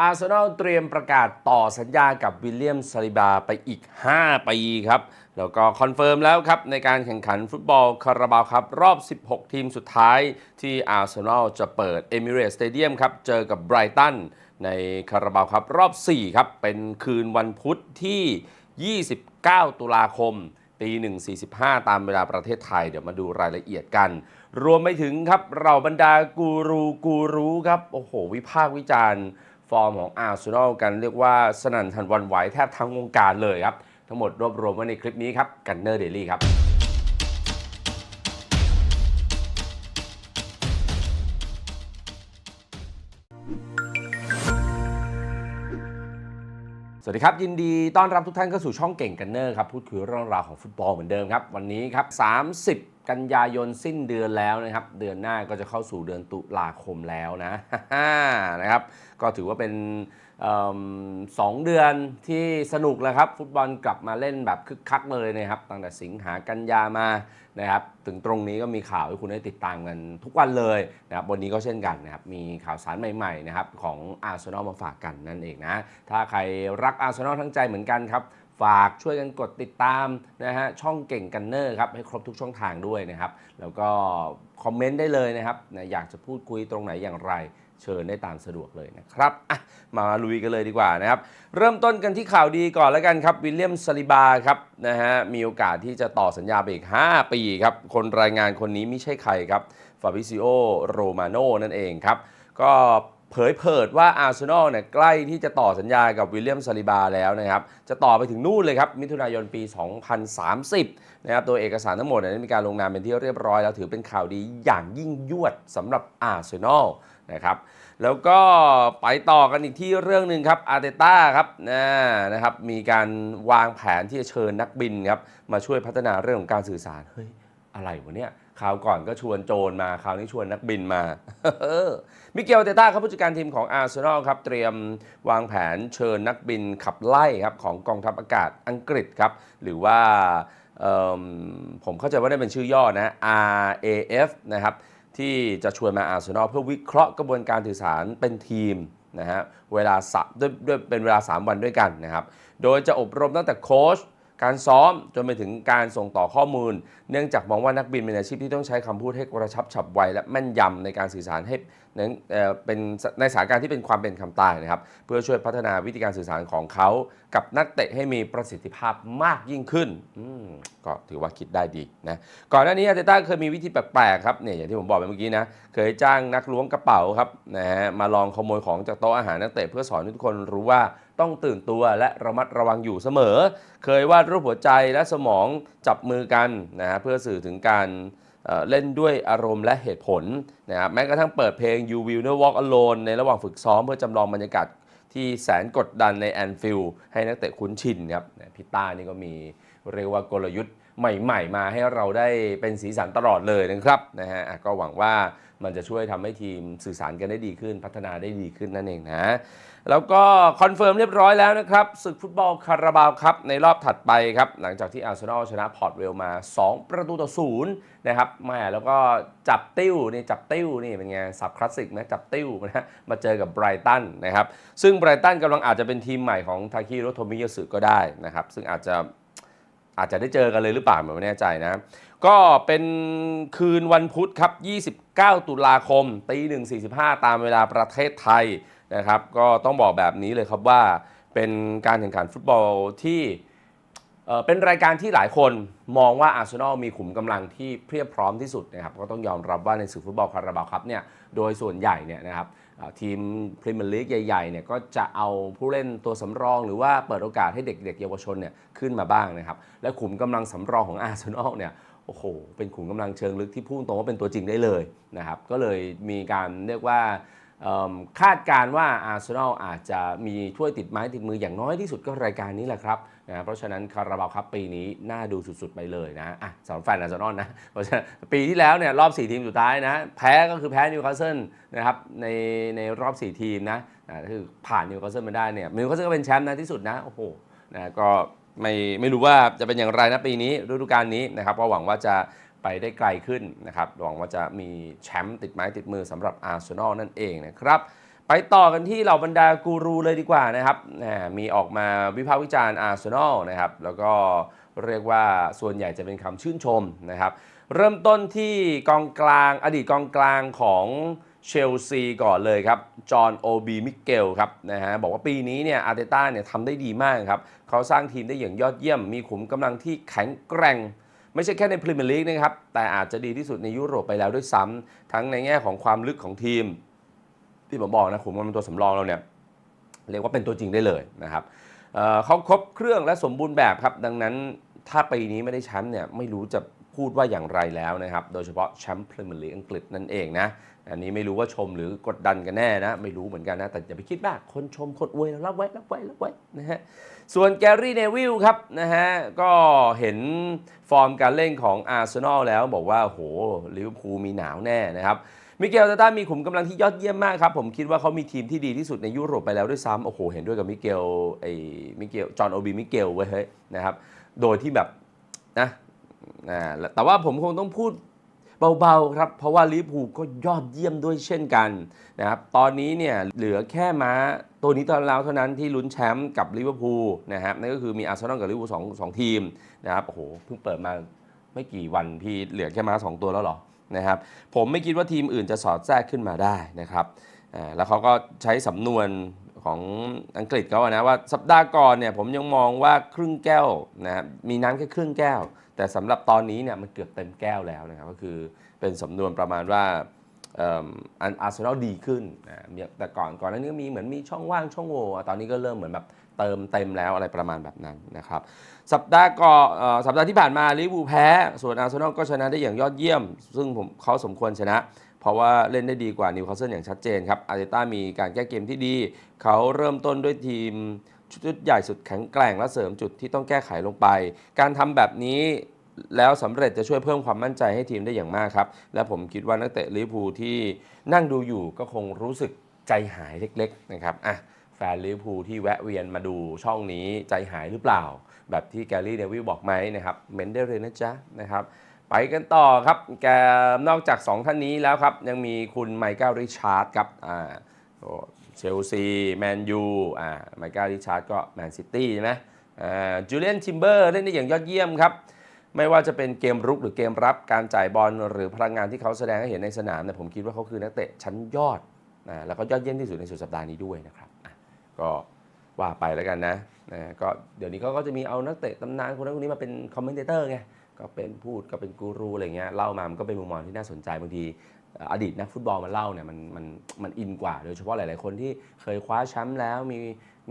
อาร์เซนอลเตรียมประกาศต่อสัญญากับวิลเลียมซาลิบาไปอีก 5 ปีครับ แล้วก็คอนเฟิร์มแล้วครับ ในการแข่งขันฟุตบอลคาราบาวครับ รอบ 16 ทีมสุดท้ายที่อาร์เซนอลจะเปิดเอมิเรตสเตเดียมครับ เจอกับไบรตันในคาราบาวครับรอบ 4 ครับ เป็นคืนวันพุธที่ 29 ตุลาคมตี1.45 ตามเวลาประเทศไทย เดี๋ยวมาดูรายละเอียดกัน รวมไปถึงครับเราบรรดากูรูกูรู้ครับโอ้โหวิพากษ์วิจารณ์ ฟอร์มของอาร์เซนอลกันเรียกว่าสนั่นทันวันไหวแทบทั้งวงการเลยครับ ทั้งหมดรวบรวมไว้ในคลิปนี้ครับกันเนอร์เดลี่ครับสวัสดีครับ ยินดีต้อนรับทุกท่านเข้าสู่ช่องเก่งกันเนอร์ครับ พูดคุยเรื่องราวของฟุตบอลเหมือนเดิมครับ วันนี้ครับ 30กันยายนสิ้นเดือนแล้วนะครับ เดือนหน้าก็จะเข้าสู่เดือนตุลาคมแล้วนะนะครับ ก็ถือว่าเป็นเอิ่มสองเดือนที่สนุกแล้วครับ ฟุตบอลกลับมาเล่นแบบคึกคักเลยนะครับ ตั้งแต่สิงหากันยามานะครับ ถึงตรงนี้ก็มีข่าวให้คุณได้ติดตามกันทุกวันเลยนะครับ วันนี้ก็เช่นกันนะครับ มีข่าวสารใหม่ๆนะครับของอาร์เซนอลมาฝากกันนั่นเองนะ ถ้าใครรักอาร์เซนอลทั้งใจเหมือนกันครับ ฝากช่วยกันกดติดตามนะฮะช่องเก่งกันเนอร์ครับให้ครบทุกช่องทางด้วยนะครับ แล้วก็คอมเมนต์ได้เลยนะครับนะอยากจะพูดคุยตรงไหนอย่างไรเชิญได้ตามสะดวกเลยนะครับอะมาลุยกันเลยดีกว่านะครับ เริ่มต้นกันที่ข่าวดีก่อนแล้วกันครับ วิลเลียมซาลิบาครับนะฮะมีโอกาสที่จะต่อสัญญาไปอีก 5 ปีครับ คนรายงานคนนี้ไม่ใช่ใครครับฟาบิซิโอโรมาโนนั่นเองครับ ก็ เผยเผยว่าอาร์เซนอลเนี่ยใกล้ที่จะต่อสัญญากับวิลเลียมซาลิบาแล้วนะครับ จะต่อไปถึงนู่นเลยครับ มิถุนายนปี 2030 นะครับโดยเอกสารทั้งหมดเนี่ยได้มีการลงนามเป็นที่เรียบร้อยแล้วถือเป็นข่าวดีอย่างยิ่งยวดสำหรับอาร์เซนอลนะครับแล้วก็ไปต่อกันอีกที่เรื่องหนึ่งครับอาร์เตต้าครับนะนะครับมีการวางแผนที่จะเชิญนักบินครับมาช่วยพัฒนาเรื่องของการสื่อสารเฮ้ยอะไรวะเนี่ย คราวก่อนก็ชวนโจรมา คราวนี้ชวนนักบินมา มิเกลเตต้าครับผู้จัดการทีมของอาร์เซนอลครับ เตรียมวางแผนเชิญนักบินขับไล่ครับของกองทัพอากาศอังกฤษครับ หรือว่าผมเข้าใจว่าได้เป็นชื่อย่อนะ RAF นะครับที่จะชวนมาอาร์เซนอลเพื่อวิเคราะห์กระบวนการสื่อสารเป็นทีมนะฮะเวลาสะด้วยด้วยเป็นเวลา 3 วันด้วยกันนะครับ โดยจะอบรมตั้งแต่โค้ช การซ้อมจนไปถึงการส่งต่อข้อมูล เนื่องจากมองว่านักบินเป็นอาชีพที่ต้องใช้คำพูดให้กระชับฉับไวและแม่นยำในการสื่อสารให้ เอ่อเป็นในสถานการณ์ที่เป็นความเป็นคำตายนะครับ เพื่อช่วยพัฒนาวิธีการสื่อสารของเขา กับนักเตะให้มีประสิทธิภาพมากยิ่งขึ้นก็ถือว่าคิดได้ดีนะก่อนหน้านี้อาร์เตต้าเคยมีวิธีแปลกๆครับเนี่ยอย่างที่ผมบอกไปเมื่อกี้นะเคยจ้างนักล้วงกระเป๋าครับนะฮะมาลองขโมยของจากโต๊ะอาหารนักเตะเพื่อสอนให้ทุกคนรู้ว่าต้องตื่นตัวและระมัดระวังอยู่เสมอ เคยวาดรูปหัวใจและสมองจับมือกันนะฮะเพื่อสื่อถึงการ เล่นด้วยอารมณ์และเหตุผลนะครับแม้กระทั่งเปิดเพลง You Will Not Walk Alone ในระหว่างฝึกซ้อมเพื่อจำลองบรรยากาศที่แสนกดดันในแอนฟิลด์ให้นักเตะคุ้นชินครับพิต้านี่ก็มีเรียกว่ากลยุทธ์ใหม่ ๆ มาให้เราได้เป็นสีสันตลอดเลยนะครับนะฮะก็หวังว่า มันจะช่วยทำให้ทีมสื่อสารกันได้ดีขึ้น พัฒนาได้ดีขึ้นนั่นเองนะ แล้วก็คอนเฟิร์มเรียบร้อยแล้วนะครับศึกฟุตบอลคาราบาวครับในรอบถัดไปครับ หลังจากที่อาร์เซนอลชนะพอร์ตเวลมา 2 ประตูต่อศูนย์นะครับแม่แล้วก็จับติ้วนี่จับติ้วนี่เป็นไงสับคลาสสิกไหมจับติ้วนะมาเจอกับไบรตันนะครับ ซึ่งไบรตันกำลังอาจจะเป็นทีมใหม่ของทาคิโรโทมิยาสึก็ได้นะครับ ซึ่งอาจจะอาจจะได้เจอกันเลยหรือเปล่าผมไม่แน่ใจนะ ก็เป็นคืนวันพุธครับ 29 ตุลาคมตี1.45 ตามเวลาประเทศไทยนะครับ ก็ต้องบอกแบบนี้เลยครับว่าเป็นการแข่งขันฟุตบอลที่เป็นรายการที่หลายคนมองว่าอาร์เซนอลมีขุมกำลังที่เพียบพร้อมที่สุดนะครับก็ต้องยอมรับว่าในศึกฟุตบอลคาราบาวครับเนี่ยโดยส่วนใหญ่เนี่ยนะครับทีมพรีเมียร์ลีกใหญ่ๆเนี่ยก็จะเอาผู้เล่นตัวสำรอง หรือว่าเปิดโอกาสให้เด็กๆ เยาวชนเนี่ยขึ้นมาบ้างนะครับและขุมกำลังสำรองของอาร์เซนอลเนี่ย โอ้โห เป็นขุมกำลังเชิงลึกที่พุ่งตรงว่าเป็นตัวจริงได้เลยนะครับ ก็เลยมีการเรียกว่าคาดการณ์ว่าอาร์เซนอลอาจจะมีถ้วยติดไม้ติดมืออย่างน้อยที่สุดก็รายการนี้แหละครับนะเพราะฉะนั้นคาราบาวครับปีนี้น่าดูสุดๆไปเลยนะอะสำหรับแฟนอาร์เซนอลนะเพราะฉะนั้นปีที่แล้วเนี่ยรอบ 4 ทีมสุดท้ายนะ แพ้ก็คือแพ้นิวคาสเซิลนะครับในในรอบ 4 ทีมนะคือผ่านนิวคาสเซิลมาได้เนี่ยนิวคาสเซิลก็เป็นแชมป์นะที่สุดนะโอ้โหนะก็ ไม่ไม่รู้ว่าจะเป็นอย่างไรนะปีนี้ฤดูกาลนี้นะครับก็หวังว่าจะไปได้ไกลขึ้นนะครับหวังว่าจะมีแชมป์ติดไม้ติดมือสำหรับอาร์เซนอลนั่นเองนะครับ ไปต่อกันที่เหล่าบรรดากูรูเลยดีกว่านะครับมีออกมาวิพากษ์วิจารณ์อาร์เซนอลนะครับ แล้วก็เรียกว่าส่วนใหญ่จะเป็นคำชื่นชมนะครับ เริ่มต้นที่กองกลางอดีตกองกลางของ เชลซีก่อนเลยครับ จอห์นโอบีมิเกลครับนะฮะบอกว่าปีนี้เนี่ยอาร์เตต้าเนี่ยทำได้ดีมากครับ เขาสร้างทีมได้อย่างยอดเยี่ยม มีขุมกำลังที่แข็งแกร่ง ไม่ใช่แค่ในพรีเมียร์ลีกนะครับ แต่อาจจะดีที่สุดในยุโรปไปแล้วด้วยซ้ำทั้งในแง่ของความลึกของทีม ที่ผมบอกนะขุมกำลังตัวสำรองเราเนี่ยเรียกว่าเป็นตัวจริงได้เลยนะครับเอ่อเขาครบเครื่องและสมบูรณ์แบบครับ ดังนั้นถ้าปีนี้ไม่ได้แชมป์เนี่ยไม่รู้จะ พูดว่าอย่างไรแล้วนะครับ โดยเฉพาะแชมป์พรีเมียร์ลีกอังกฤษนั่นเองนะ อันนี้ไม่รู้ว่าชมหรือกดดันกันแน่นะ ไม่รู้เหมือนกันนะ แต่อย่าไปคิดมาก คนชมคนอวยเรารับไว้รับไว้รับไว้นะฮะ ส่วนแกรี่เนวิลครับนะฮะ ก็เห็นฟอร์มการเล่นของอาร์เซนอลแล้วบอกว่าโหลิเวอร์พูลมีหนาวแน่นะครับมิเกลตาต้ามีขุมกำลังที่ยอดเยี่ยมมากครับ ผมคิดว่าเขามีทีมที่ดีที่สุดในยุโรปไปแล้วด้วยซ้ำโอ้โห เห็นด้วยกับมิเกลไอ้มิเกลจอห์นโอบีมิเกลไว้ยเฮ้ยนะครับ โดยที่แบบนะ อ่าแต่ว่าผมคงต้องพูดเบาๆครับ เพราะว่าลิเวอร์พูลก็ยอดเยี่ยมด้วยเช่นกันนะครับ ตอนนี้เนี่ยเหลือแค่ม้าตัวนี้ตอนแล้วเท่านั้นที่ลุ้นแชมป์กับลิเวอร์พูลนะครับนั่นก็คือมีอาร์เซนอลกับลิเวอร์พูลสองสองทีมนะครับโอ้โหเพิ่งเปิดมาไม่กี่วันพี่เหลือแค่ม้าสองตัวแล้วหรอนะครับผมไม่คิดว่าทีมอื่นจะสอดแทรกขึ้นมาได้นะครับแล้วเขาก็ใช้สำนวน ของอังกฤษเขาอะนะว่าสัปดาห์ก่อนเนี่ยผมยังมองว่าครึ่งแก้วนะครับมีน้ำแค่ครึ่งแก้ว แต่สำหรับตอนนี้เนี่ยมันเกือบเต็มแก้วแล้วนะครับก็คือเป็นสำนวนประมาณว่าอันอาร์เซนอลดีขึ้นนะแต่ก่อนก่อนหนั้นก็มีเหมือนมีช่องว่างช่องโหว่ตอนนี้ก็เริ่มเหมือนแบบเติมเต็มแล้วอะไรประมาณแบบนั้นนะครับสัปดาห์ก่อนเอ่อสัปดาห์ที่ผ่านมาลิเวอร์พูลแพ้ ส่วนอาร์เซนอลก็ชนะได้อย่างยอดเยี่ยม ซึ่งผมเขาสมควรชนะ เพราะว่าเล่นได้ดีกว่านิวคาสเซิลอย่างชัดเจนครับอาร์เตต้ามีการแก้เกมที่ดี เขาเริ่มต้นด้วยทีมชุดใหญ่สุดแข็งแกร่งและเสริมจุดที่ต้องแก้ไขลงไป การทำแบบนี้แล้วสำเร็จจะช่วยเพิ่มความมั่นใจให้ทีมได้อย่างมากครับ และผมคิดว่านักเตะลิเวอร์พูลที่นั่งดูอยู่ก็คงรู้สึกใจหายเล็กๆนะครับอะแฟนลิเวอร์พูลที่แวะเวียนมาดูช่องนี้ใจหายหรือเปล่า แบบที่แกลลี่เดวิลบอกไหมนะครับเมนได้เลยนะจ๊ะนะครับ ไปกันต่อครับแกนอกจาก 2 ท่านนี้แล้วครับ ยังมีคุณไมเคิลริชาร์ดครับอ่าเชลซีแมนยูอ่าไมเคิลริชาร์ดก็แมนซิตี้ใช่ไหมอ่าจูเลียนทิมเบอร์เล่นได้อย่างยอดเยี่ยมครับ ไม่ว่าจะเป็นเกมรุกหรือเกมรับการจ่ายบอลหรือพลังงานที่เขาแสดงให้เห็นในสนามเนี่ยผมคิดว่าเขาคือนักเตะชั้นยอดนะแล้วก็ยอดเยี่ยมที่สุดในสุดสัปดาห์นี้ด้วยนะครับอะก็ว่าไปแล้วกันนะนะก็เดี๋ยวนี้เขาก็จะมีเอานักเตะตำนานคนนั้นคนนี้มาเป็นคอมเมนเตอร์ไง ก็เป็นพูดก็เป็นกูรูอะไรเงี้ยเล่ามามันก็เป็นมุมมองที่น่าสนใจบางทีอดีตนักฟุตบอลมาเล่าเนี่ยมันมันมันอินกว่า โดยเฉพาะหลาย ๆ คนที่เคยคว้าแชมป์แล้วมี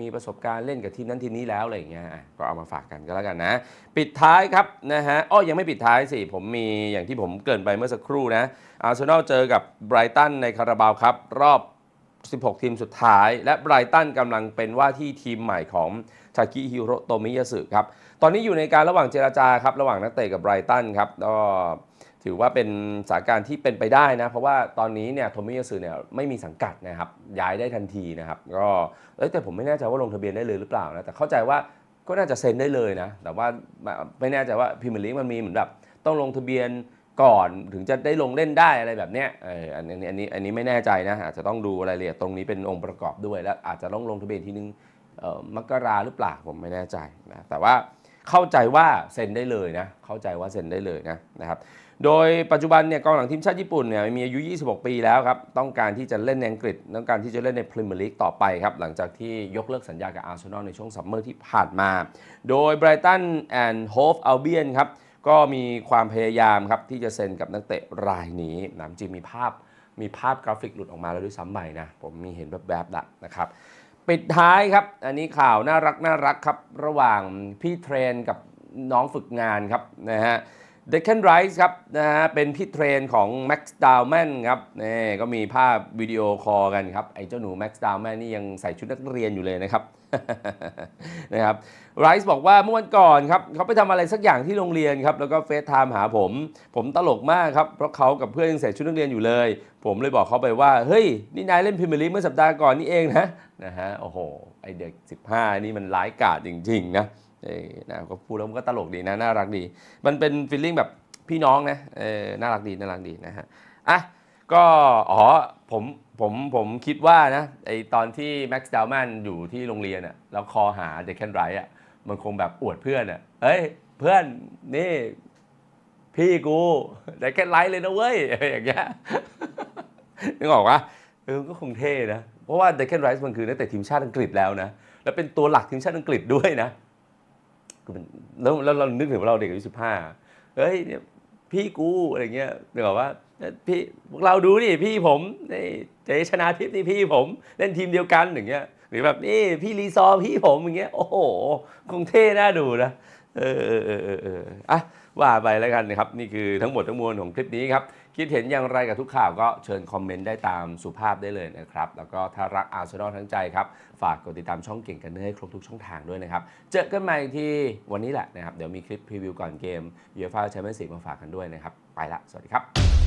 มีประสบการณ์เล่นกับทีมนั้นทีมนี้แล้วอะไรอย่างเงี้ยก็เอามาฝากกันก็แล้วกันนะ ปิดท้ายครับนะฮะอ้อยังไม่ปิดท้ายสิ ผมมีอย่างที่ผมเกรินไปเมื่อสักครู่นะอาร์เซนอลเจอกับไบรตันในคาราบาวครับ รอบ 16 ทีมสุดท้าย และไบรตันกำลังเป็นว่าที่ทีมใหม่ของทากิฮิโรโตมิยาสึครับ ตอนนี้อยู่ในการระหว่างเจรจาครับ ระหว่างนักเตะกับไบรตันครับก็ถือว่าเป็นสถานการณ์ที่เป็นไปได้นะ เพราะว่าตอนนี้เนี่ยโทมิยาสึเนี่ยไม่มีสังกัดนะครับ ย้ายได้ทันทีนะครับ ก็เอ้แต่ผมไม่แน่ใจว่าลงทะเบียนได้เลยหรือเปล่านะ แต่เข้าใจว่าก็น่าจะเซ็นได้เลยนะ แต่ว่าไม่แน่ใจว่าพรีเมียร์ลีกมันมีเหมือนแบบต้องลงทะเบียน ก่อนถึงจะได้ลงเล่นได้อะไรแบบเนี้ยเอออันนี้อันนี้อันนี้ไม่แน่ใจนะอาจจะต้องดูรายละเอียดตรงนี้เป็นองค์ประกอบด้วย และอาจจะต้องลงทะเบียนทีนึงเอ่อมกราหรือเปล่าผมไม่แน่ใจนะแต่ว่าเข้าใจว่าเซ็นได้เลยนะเข้าใจว่าเซ็นได้เลยนะนะครับโดยปัจจุบันเนี่ยกองหลังทีมชาติญี่ปุ่นเนี่ยมีอายุ 26 ปีแล้วครับต้องการที่จะเล่นในอังกฤษต้องการที่จะเล่นในพรีเมียร์ลีกต่อไปครับหลังจากที่ยกเลิกสัญญากับอาร์เซนอลในช่วงซัมเมอร์ที่ผ่านมา โดยไบรตันแอนด์โฮฟอัลเบียนครับ ก็มีความพยายามครับที่จะเซ็นกับนักเตะรายนี้นะจริงมีภาพมีภาพกราฟิกหลุดออกมาแล้วด้วยซ้ำใหม่นะ ผมมีเห็นแบบแบบละนะครับ ปิดท้ายครับ อันนี้ข่าวน่ารักน่ารักครับ ระหว่างพี่เทรนกับน้องฝึกงานครับนะฮะ เดค a นไรส์ครับนะฮะเป็นพี่เทรนของ Max d o w m a n ครับนี่ก็มีภาพวิดีโอคอลกันครับ ไอ้เจ้าหนู Max d o w m a n นี่ยังใส่ชุดนักเรียนอยู่เลยนะครับนะครับไรส์บอกว่าเมื่อวันก่อนครับเขาไปทำอะไรสักอย่างที่โรงเรียนครับ แล้วก็เฟซไทม์หาผม ผมตลกมากครับ เพราะเขากับเพื่อนยังใส่ชุดนักเรียนอยู่เลย ผมเลยบอกเขาไปว่า เฮ้ย นี่นายเล่นพรีเมียร์ลีเมื่อสัปดาห์ก่อนนี่เองนะนะฮะโอ้โหไอเด็ก 15 นี่มันร้ายกาจจริงๆนะ เอ้ยนะก็พูดแล้วมันก็ตลกดีนะน่ารักดี มันเป็นฟีลลิ่งแบบพี่น้องนะเออน่ารักดีน่ารักดีนะฮะอะก็อ๋อผมผมผมคิดว่านะไอตอนที่แม็กซ์ดาวแมนอยู่ที่โรงเรียนอะแล้วคอหาเดคแคนไรท์อะมันคงแบบอวดเพื่อนอะเอ้ยเพื่อนนี่พี่กูเดคแคนไรท์เลยนะเว้ยอย่างเงี้ยนึกออกปะเออก็คงเท่นะ เพราะว่าเดคแคนไรท์มันคือนักเตะทีมชาติอังกฤษแล้วนะ แล้วเป็นตัวหลักทีมชาติอังกฤษด้วยนะ คือมันแล้วแล้วเรานึกถึงว่าเราเด็กอายุสิบห้าเฮ้ยเนี่ยพี่กูอะไรเงี้ยนึกออกว่าพี่พวกเราดูดิพี่ผมนี่เจชนาทิพย์นี่พี่ผมเล่นทีมเดียวกันอย่างเงี้ยหรือแบบนี่พี่รีซอพี่ผมอย่างเงี้ยโอ้โหคงเท่น่าดูนะเออเออเออเอออะว่าไปแล้วกันนะครับ นี่คือทั้งหมดทั้งมวลของคลิปนี้ครับ คิดเห็นอย่างไรกับทุกข่าวก็เชิญคอมเมนต์ได้ตามสุภาพได้เลยนะครับ แล้วก็ถ้ารักอาร์เซนอลทั้งใจครับ ฝากกดติดตามช่องเก่งกันเนื้อให้ครบทุกช่องทางด้วยนะครับ เจอกันใหม่ที่วันนี้แหละนะครับ เดี๋ยวมีคลิปพรีวิวก่อนเกมยูฟ่าแชมเปี้ยนส์ลีกมาฝากกันด้วยนะครับ ไปละ สวัสดีครับ